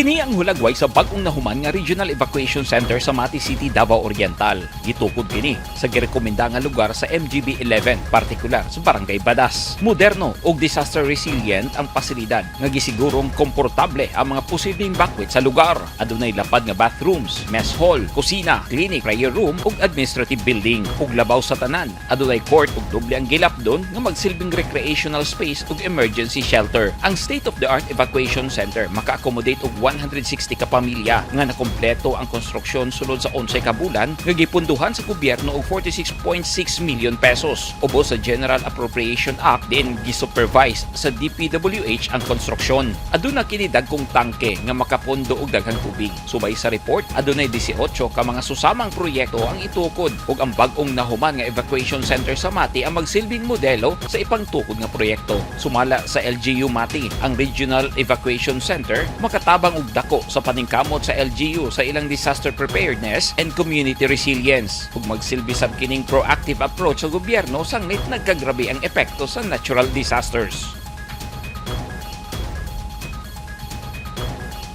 Kini ang hulagway sa bagong nahuman nga Regional Evacuation Center sa Mati City, Davao Oriental. Gitukod kini sa girekomenda nga lugar sa MGB 11, partikular sa Barangay Badas. Moderno ug disaster resilient ang pasilidad nga gisigurong komportable ang mga posibleng bakwit sa lugar. Adunay lapad nga bathrooms, mess hall, kusina, clinic, prayer room ug administrative building. Ug labaw sa tanan, adunay court ug doble ang gilap doon nga magsilbing recreational space ug emergency shelter. Ang state-of-the-art evacuation center maka-accommodate og 160 ka pamilya nga nakompleto ang konstruksyon sulod sa 11 ka bulan nga gipunduhan sa gobyerno og 46.6 million pesos. Ubos sa General Appropriation Act din gisupervise sa DPWH ang konstruksyon. Aduna kini dagkong tangke nga makapondo og daghang tubig. Subay sa report, adunay 18 ka mga susamang proyekto ang itukod ug ang bag-ong nahuman nga evacuation center sa Mati ang magsilbing modelo sa ipangtukod nga proyekto. Sumala sa LGU Mati, ang Regional Evacuation Center makatabang og dako sa paningkamot sa LGU sa ilang disaster preparedness and community resilience ug magsilbi sab kining proactive approach sa gobyerno sanglit nagkagrabe ang epekto sa natural disasters.